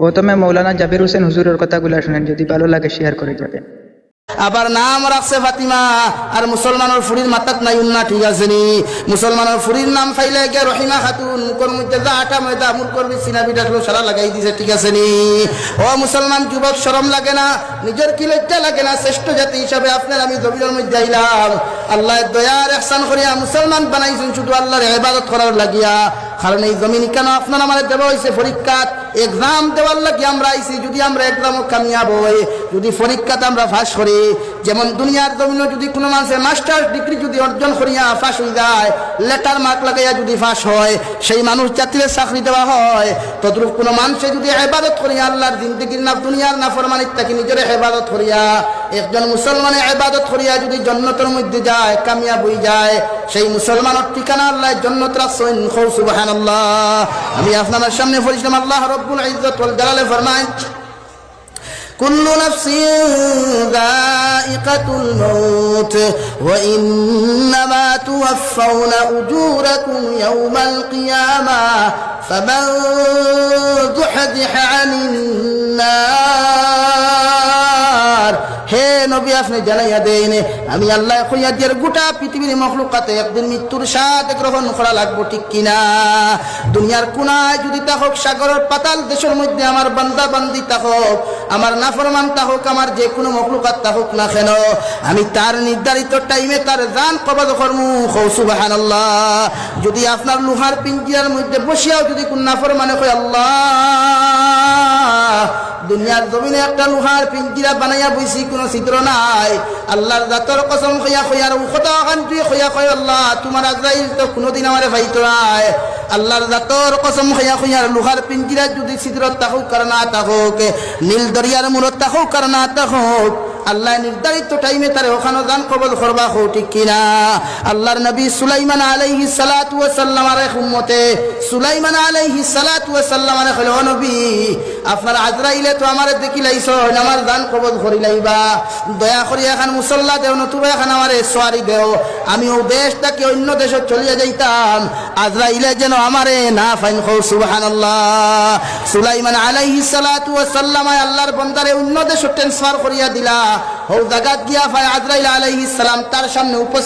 প্রথমে মৌলানা জাবির হোসেন হুজুরের কথাগুলো শুনেন, যদি ভালো লাগে শেয়ার করে যাবেন আবার নাম রাখছে ফাতিমা, আর মুসলমানের ফুরির মাতাত নাই উন্না, ঠিক আছে নি? মুসলমানের ফুরির নাম ফাইলে গে রহিমা খাতুন মুখর মধ্যে যা আটা ময়দা মুখ করবি, সিনা বিটা সারা লাগাই দিছে, ঠিক আছে নি? ও মুসলমান যুবক, শরম লাগে না। নিজের কি লজ্জা লাগে না? শ্রেষ্ঠ জাতি হিসাবে আপনার আমি জমিনের মধ্যে আইলাম। আল্লাহ দয়ার এহসান করিয়া মুসলমান বানাইছেন, শুধু আল্লাহর ইবাদত করার লাগিয়া। কারণ এই জমিন কেন আপনার আমার দেওয়া হয়েছে পরীক্ষাত এক্সাম দেওয়ার লাগি আমরা আইছি, যদি আমরা এক্সামও কামিয়াব হই, যদি পরীক্ষাতে আমরা ফাঁস করি। যেমন দুনিয়ার জমিনে যদি কোনো মানুষের মাস্টার ডিগ্রি যদি অর্জন করিয়া ফাঁস হয়ে যায় লেটার মার্ক লাগাইয়া যদি ফাঁস হয়, সেই মানুষ জাতির চাকরি দেওয়া হয়। তদ্রুপ কোনো মানুষে যদি হেবাদত করিয়া আল্লাহর জিন্দগির না দুনিয়ার না ফরমানির তাকে নিজের হেবাদত করিয়া একজন মুসলমানের হেবাদত করিয়া যদি জন্নতের মধ্যে যায় কামিয়াব হয়ে যায় সেই মুসলমানের ঠিকানা আল্লাহ জন্নত রাখছেন খৌ সুবহানাল্লাহ আমি আপনাদের সামনে পড়েছিলাম আল্লাহ রব্বুল ইজ্জত ওয়াল জালালে ফরমায় كل نفس ذائقة الموت وإنما توفون أجوركم يوم القيامة فمن زحزح عن হে নবী, আপনি জানাইয়া দেন, আমি আল্লাহ কইয়া দিয়ার গোটা পৃথিবীর মখলুকাতে একদিন মৃত্যুর স্বাদ গ্রহণ করা লাগবো, ঠিক কিনা? দুনিয়ার কোনায় যদি তা হোক, সাগরের পাতাল দেশের মধ্যে আমার বান্দা বান্দি তা হোক, আমার নাফরমান তা হোক, আমার যে কোনো মখলুকাত তা হোক না কেন, আমি তার নির্ধারিত টাইমে তার জান কবাদ কর্মু। সুবাহান আল্লাহ যদি আপনার লোহার পিঞ্জিরার মধ্যে বসিয়াও যদি কোন নাফরমানে কয়, আল্লাহ দুনিয়ার জমিনে একটা লোহার পিঞ্জিরা বানাইয়া বইছি, কোনো ছিদ্র নাই। আল্লাহর জাতর কসম খইয়া খইয়ার উখতা কান্তুই খইয়া কয় আল্লাহ তোমার আজরাইল তো কোনোদিন আমারে ভাইতো নাই আল্লাহর জাতর কসম খইয়া খইয়ার লোহার পিঞ্জিরা যদি ছিদ্র তাহুক কার না তাহুক নীল দরিয়ার মূলত তাহুক কার না তাহুক আল্লাহ নির্ধারিত টাইমে তার ওখানে দান কবল করবা হো ঠিক কিনা। আল্লাহর নবী সুলাইমান আলাইহি সালাতু ওয়া সাল্লাম আর উম্মতে সুলাইমান আলাইহি সালাতু ওয়া সাল্লাম আর হলো নবী। আপনার আজরাইলে তো আমার দেখি লাইছ আমার দান কবল করি লাইবা। দয়া করি এখন মুসল্লা দেও, নতুবা এখন আমার সোয়ারি দেও। আমি ও দেশটাকে অন্য দেশে চলিয়ে যাইতাম। আজরাইলে যেন আমারে না ফাইন খৌ সুবহানাল্লাহ। সুলাইমান আলাইহি সালাতু ওয়া সাল্লাম আল্লাহর বন্দারে অন্য দেশে ট্রান্সফার করিয়া দিলা। হৌ জাগাত গিয়া ফাই আজরাইল আলাইহিস সালাম, তার সামনে উপস্থিত